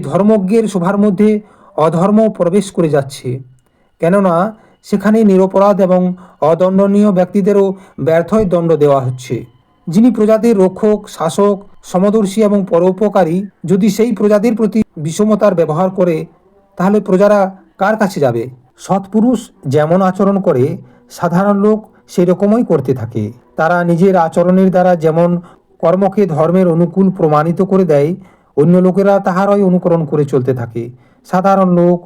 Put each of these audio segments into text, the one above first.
ধর্মজ্ঞের শোভার মধ্যে অধর্ম প্রবেশ করে যাচ্ছে। কেননা সেখানে নিরপরাধ এবং অদণ্ডনীয় ব্যক্তিদেরও ব্যর্থই দণ্ড দেওয়া হচ্ছে। যিনি প্রজাদের রক্ষক, শাসক, সমদর্শী এবং পরোপকারী, যদি সেই প্রজাদের প্রতি বিষমতার ব্যবহার করে, তাহলে প্রজারা কার কাছে যাবে? সৎপুরুষ যেমন আচরণ করে, সাধারণ লোক সেই রকমই করতে থাকে। তারা নিজের আচরণের দ্বারা যেমন কর্মকে ধর্মের অনুকূল প্রমাণিত করে দেয় অন্য লোকেরা তাহারই অনুকরণ করে চলতে থাকে। সাধারণ লোক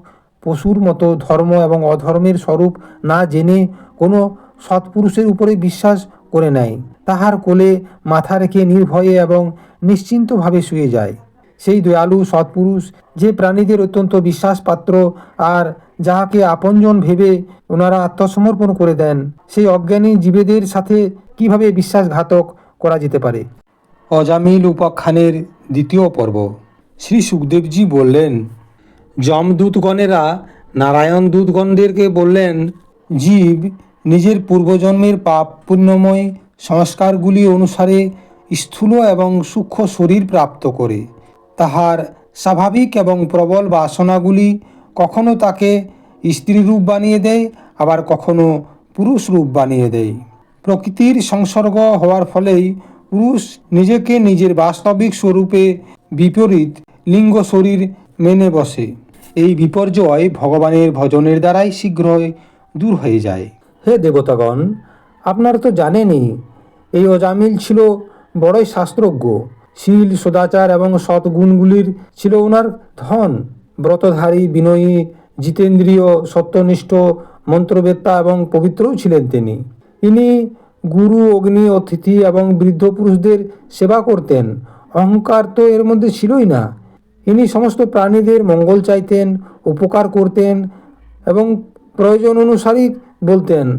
পশুর মতো ধর্ম এবং অধর্মের স্বরূপ না জেনে কোনো সৎপুরুষের উপরে বিশ্বাস করে নেয়। তাহার কোলে মাথা রেখে নির্ভয়ে এবং নিশ্চিন্তভাবে শুয়ে যায়। সেই দয়ালু সৎপুরুষ যে প্রাণীদের অত্যন্ত বিশ্বাসপাত্র আর যাহাকে আপনজন ভেবে ওনারা আত্মসমর্পণ করে দেন, সেই অজ্ঞানী জীবেদের সাথে কীভাবে বিশ্বাসঘাতক করা যেতে পারে? অজামিল উপাখ্যানের দ্বিতীয় পর্ব। শ্রী সুখদেবজি বললেন যমদূতগণেরা নারায়ণ দূতগণদেরকে বললেন, জীব নিজের পূর্বজন্মের পাপ পুণ্যময় সংস্কারগুলি অনুসারে স্থূল এবং সূক্ষ্ম শরীর প্রাপ্ত করে। তাহার স্বাভাবিক এবং প্রবল বাসনাগুলি কখনো তাকে স্ত্রী রূপ বানিয়ে দেয়, আবার কখনো পুরুষ রূপ বানিয়ে দেয়। প্রকৃতির সংসর্গ হওয়ার ফলেই পুরুষ নিজেকে নিজের বাস্তবিক স্বরূপে বিপরীত লিঙ্গ শরীর মেনে বসে। এই বিপর্যয় ভগবানের ভজনের দ্বারাই শীঘ্রই দূর হয়ে যায়। হে দেবতাগণ, আপনারা তো জানেনই, এই অজামিল ছিল বড়ই শাস্ত্রজ্ঞ। শীল, সদাচার এবং সৎগুণগুলির ছিল ওনার ধন। ব্রতধারী, বিনয়ী, জিতেন্দ্রীয়, সত্যনিষ্ঠ, মন্ত্রবেত্তা এবং পবিত্রও ছিলেন তিনি। ইনি গুরু, অগ্নি, অতিথি এবং বৃদ্ধ পুরুষদের সেবা করতেন। অহংকার তো এর মধ্যে ছিলই না। ইনি সমস্ত প্রাণীদের মঙ্গল চাইতেন, উপকার করতেন এবং প্রয়োজন অনুসারী বলতেন।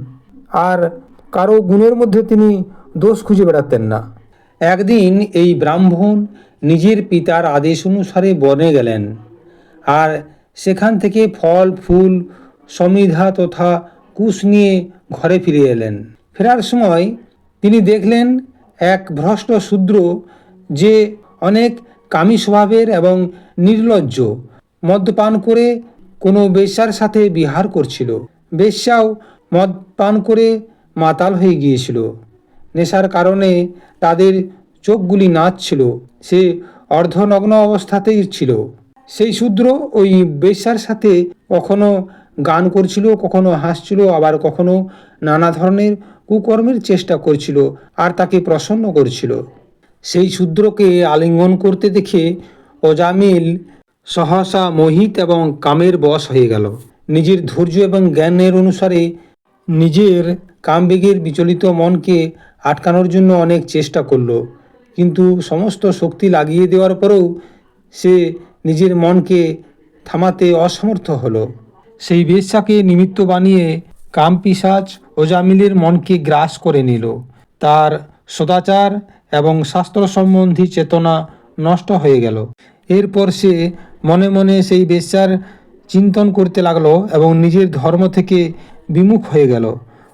আর কারও গুণের মধ্যে তিনি দোষ খুঁজে বেড়াতেন না। একদিন এই ব্রাহ্মণ নিজের পিতার আদেশ অনুসারে বনে গেলেন। আর সেখান থেকে ফল, ফুল, সমিধা তথা কুশ নিয়ে ঘরে ফিরে এলেন। ফেরার সময় তিনি দেখলেন এক ভ্রষ্ট শূদ্র যে অনেক কামি স্বভাবের এবং নির্লজ্জ, মদ্যপান করে কোনো বেশ্যার সাথে বিহার করছিল। বেশ্যাও মদ পান করে মাতাল হয়ে গিয়েছিল। নেশার কারণে তাদের চোখগুলি নাচছিল, সে অর্ধনগ্ন অবস্থাতেই ছিল। সেই শূদ্র ওই বেশ্যার সাথে কখনো গান করছিল, কখনো হাসছিল, আবার কখনো নানা ধরনের কুকর্মের চেষ্টা করছিল আর তাকে প্রসন্ন করছিল। সেই শূদ্রকে আলিঙ্গন করতে দেখে অজামিল সহসা মোহিত এবং কামের বশ হয়ে গেল। নিজের ধৈর্য এবং জ্ঞানের অনুসারে নিজের কামবেগের বিচলিত মনকে আটকানোর জন্য অনেক চেষ্টা করল, কিন্তু সমস্ত শক্তি লাগিয়ে দেওয়ার পরেও সে নিজের মনকে থামাতে অসমর্থ হলো। সেই বেশ্যাকে নিমিত্ত বানিয়ে কাম পিসাচ ওজামিলের মনকে গ্রাস করে নিল। তার সদাচার এবং শাস্ত্র সম্বন্ধী চেতনা নষ্ট হয়ে গেল। এরপর সে মনে মনে সেই বেশ্যার চিন্তন করতে লাগল এবং নিজের ধর্ম থেকে বিমুখ হয়ে গেল।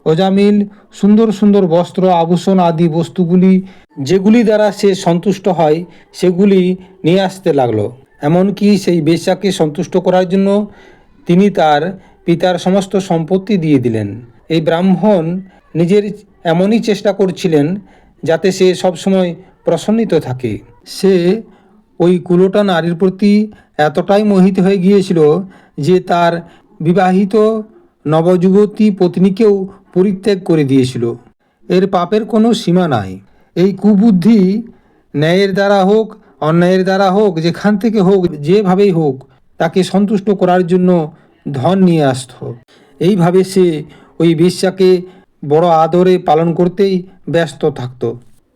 অজামিল সুন্দর সুন্দর বস্ত্র, আভূষণ আদি বস্তুগুলি, যেগুলি দ্বারা সে সন্তুষ্ট হয়, সেগুলি নিয়ে আসতে লাগল। এমনকি সেই বেশ্যাকে সন্তুষ্ট করার জন্য তিনি তার পিতার সমস্ত সম্পত্তি দিয়ে দিলেন। এই ব্রাহ্মণ নিজের এমনই চেষ্টা করছিলেন যাতে সে সবসময় প্রসন্নিত থাকে। সে ওই কুলোটা নারীর প্রতি এতটাই মোহিত হয়ে গিয়েছিল যে তার বিবাহিত নবযুবতী পত্নীকেও পরিত্যাগ করে দিয়েছিল। এর পাপের কোনো সীমা নাই। এই কুবুদ্ধি ন্যায়ের দ্বারা হোক, অন্যায়ের দ্বারা হোক, যেখান থেকে হোক, যেভাবেই হোক তাকে সন্তুষ্ট করার জন্য ধন নিয়ে আসত। এইভাবে সে ওই বেশ্যাকে বড় আদরে পালন করতেই ব্যস্ত থাকত।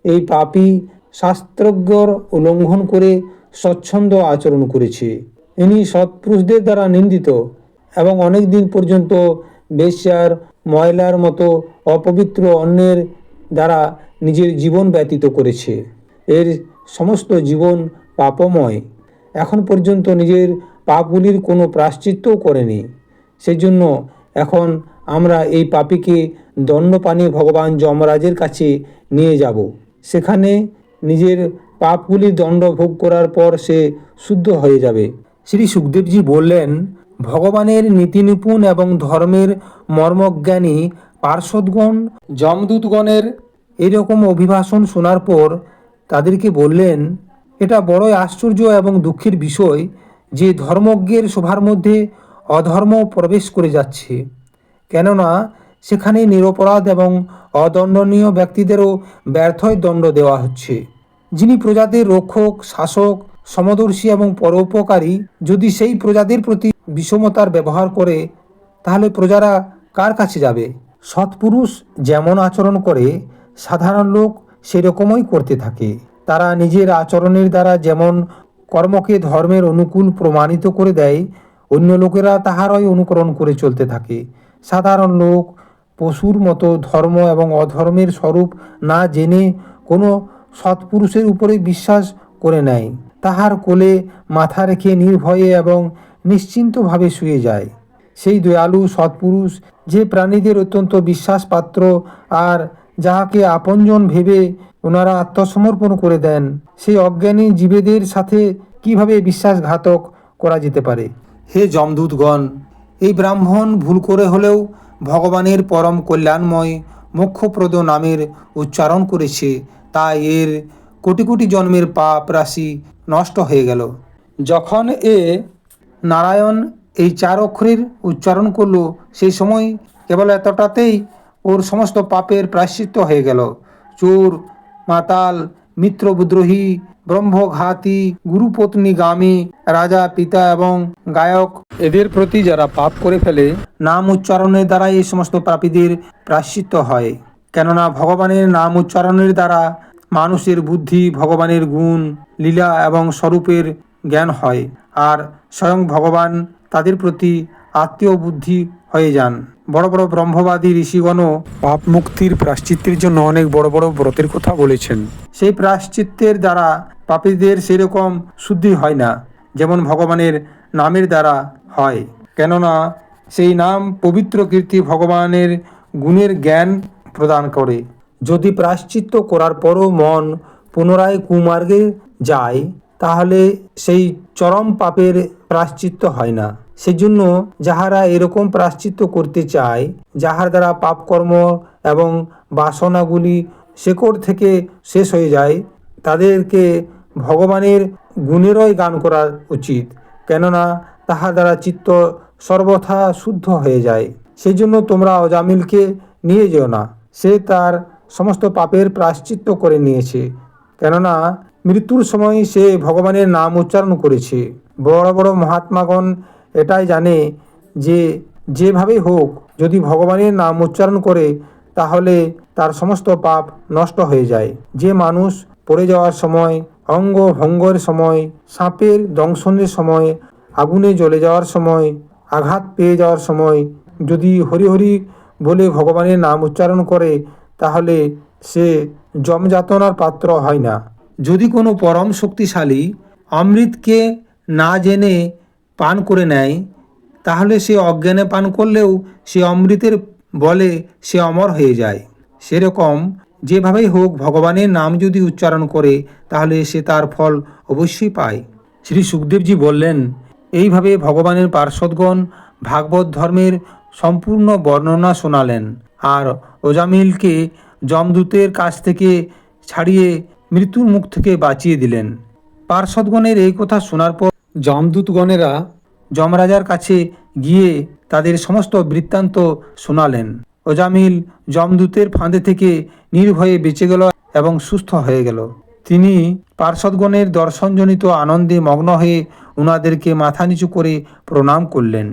এই পাপী শাস্ত্রজ্ঞর উল্লঙ্ঘন করে স্বচ্ছন্দ আচরণ করেছে। ইনি সৎপুরুষদের দ্বারা নিন্দিত এবং অনেক দিন পর্যন্ত বেশ্যার ময়লার মতো অপবিত্র অন্যের দ্বারা নিজের জীবন ব্যতীত করেছে। এর সমস্ত জীবন পাপময়। এখন পর্যন্ত নিজের পাপগুলির কোনো প্রাশ্চিত্যও করেনি। সেই জন্য এখন আমরা এই পাপীকে দণ্ডপানি ভগবান যমরাজের কাছে নিয়ে যাব। সেখানে নিজের পাপগুলি দণ্ড ভোগ করার পর সে শুদ্ধ হয়ে যাবে। শ্রী সুখদেবজি বললেন, ভগবানের নীতি নিপুণ এবং ধর্মের মর্মজ্ঞানী পার্শ্বদগণ যমদূতগণের এরকম অভিভাষণ শোনার পর তাদেরকে বললেন, এটা বড়ই আশ্চর্য এবং দুঃখের বিষয়। যে ধর্মজ্ঞের শোভার মধ্যে অধর্ম প্রবেশ করে যাচ্ছে। কেননা সেখানে নিরপরাধ এবং অদণ্ডনীয় ব্যক্তিদেরও ব্যর্থই দণ্ড দেওয়া হচ্ছে। যিনি প্রজাদের রক্ষক, শাসক, সমদর্শী এবং পরোপকারী, যদি সেই প্রজাদের প্রতি বিষমতার ব্যবহার করে, তাহলে প্রজারা কার কাছে যাবে? সৎপুরুষ যেমন আচরণ করে, সাধারণ লোক সেরকমই করতে থাকে। তারা নিজের আচরণের দ্বারা যেমন কর্মকে ধর্মের অনুকূল প্রমাণিত করে দেয়, অন্য লোকেরা তাহারই অনুকরণ করে চলতে থাকে। সাধারণ লোক পশুর মতো ধর্ম এবং অধর্মের স্বরূপ না জেনে কোনো সৎপুরুষের উপরে বিশ্বাস করে নেয়। তাহার কোলে মাথা রেখে নির্ভয়ে এবং নিশ্চিন্তভাবে শুয়ে যায়। সেই দয়ালু সৎপুরুষ যে প্রাণীদের অত্যন্ত বিশ্বাসপাত্র আর যাহাকে আপনজন ভেবে ওনারা আত্মসমর্পণ করে দেন, সেই অজ্ঞানী জীবেদের সাথে কীভাবে বিশ্বাসঘাতক করা যেতে পারে? হে যমদূতগণ, এই ব্রাহ্মণ ভুল করে হলেও ভগবানের পরম কল্যাণময় মোক্ষপ্রদ নামের উচ্চারণ করেছে তাই এর কোটি কোটি জন্মের পাপ রাশি নষ্ট হয়ে গেল। যখন এ নারায়ণ এই চার অক্ষরের উচ্চারণ করল, সেই সময় কেবল এতটাতেই ওর সমস্ত পাপের প্রায়শ্চিত্ত হয়ে গেল। চোর, মাতাল মিত্র বিদ্রোহী ব্রহ্মঘাতী, গুরুপত্নী গামী, রাজা, পিতা এবং গায়ক। এদের প্রতি যারা পাপ করে ফেলে, নাম উচ্চারণের দ্বারা এই সমস্ত পাপীদের প্রায়শ্চিত্ত হয়। কেননা ভগবানের নাম উচ্চারণের দ্বারা মানুষের বুদ্ধি, ভগবানের গুণ, লীলা এবং স্বরূপের জ্ঞান হয়। আর স্বয়ং ভগবান তাদের প্রতি আত্মীয় বুদ্ধি হয়ে যান। বড় বড় ব্রহ্মবাদী ঋষিগণও পাপ মুক্তির প্রাশ্চিত্যের জন্য অনেক বড় বড় ব্রতের কথা বলেছেন। সেই প্রায়শ্চিত্তের দ্বারা পাপীদের সেরকম শুদ্ধি হয় না, যেমন ভগবানের নামের দ্বারা হয়। কেননা, সেই নাম পবিত্র কীর্তি ভগবানের গুণের জ্ঞান প্রদান করে। যদি প্রায়শ্চিত্ত করার পরও মন পুনরায় কুমার্গে যায়, তাহলে সেই চরম পাপের প্রায়শ্চিত্ত হয় না। সেজন্য যাহারা এরকম প্রায়শ্চিত্ত করতে চায়, যাহার দ্বারা পাপকর্ম এবং বাসনাগুলি শেকড় থেকে শেষ হয়ে যায়, তাদেরকে ভগবানের গুণেরই গান করা উচিত, কেননা তাহা দ্বারা চিত্ত সর্বথা শুদ্ধ হয়ে যায়। সেই জন্য তোমরা অজামিলকে নিয়ে যেও না। সে তার সমস্ত পাপের প্রায়শ্চিত্ত করে নিয়েছে, কেননা মৃত্যুর সময় সে ভগবানের নাম উচ্চারণ করেছে। বড় বড় মহাত্মাগণ এটাই জানে যে যেভাবেই হোক, যদি ভগবানের নাম উচ্চারণ করে, তাহলে তার সমস্ত পাপ নষ্ট হয়ে যায়। যে মানুষ পড়ে যাওয়ার সময়, অঙ্গ ভঙ্গের সময়, সাপের দংশনের সময়, আগুনে জ্বলে যাওয়ার সময়, আঘাত পেয়ে যাওয়ার সময়, যদি হরি হরি বলে ভগবানের নাম উচ্চারণ করে, তাহলে সে জমযাতনার পাত্র হয় না। যদি কোনো পরম শক্তিশালী অমৃতকে না জেনে পান করে নেয়, তাহলে সে অজ্ঞানে পান করলেও সে অমৃতের বলে সে অমর হয়ে যায়। সেরকম যেভাবেই হোক ভগবানের নাম যদি উচ্চারণ করে, তাহলে সে তার ফল অবশ্যই পায়। শ্রী সুখদেবজি বললেন, এইভাবে ভগবানের পার্শ্বদগণ ভাগবত ধর্মের সম্পূর্ণ বর্ণনা শোনালেন আর ওজামিলকে যমদূতের কাছ থেকে ছাড়িয়ে মৃত্যুর মুখ থেকে বাঁচিয়ে দিলেন। পার্শ্বদগণের এই কথা শোনার পর যমদূতগণেরা যমরাজার কাছে গিয়ে তাদের সমস্ত বৃত্তান্ত শোনালেন। ওজামিল যমদূতের ফাঁদে থেকে নির্ভয়ে বেঁচে গেল এবং সুস্থ হয়ে গেল। তিনি পার্শ্বদগণের দর্শনজনিত আনন্দে মগ্ন হয়ে ওনাদেরকে মাথা নিচু করে প্রণাম করলেন।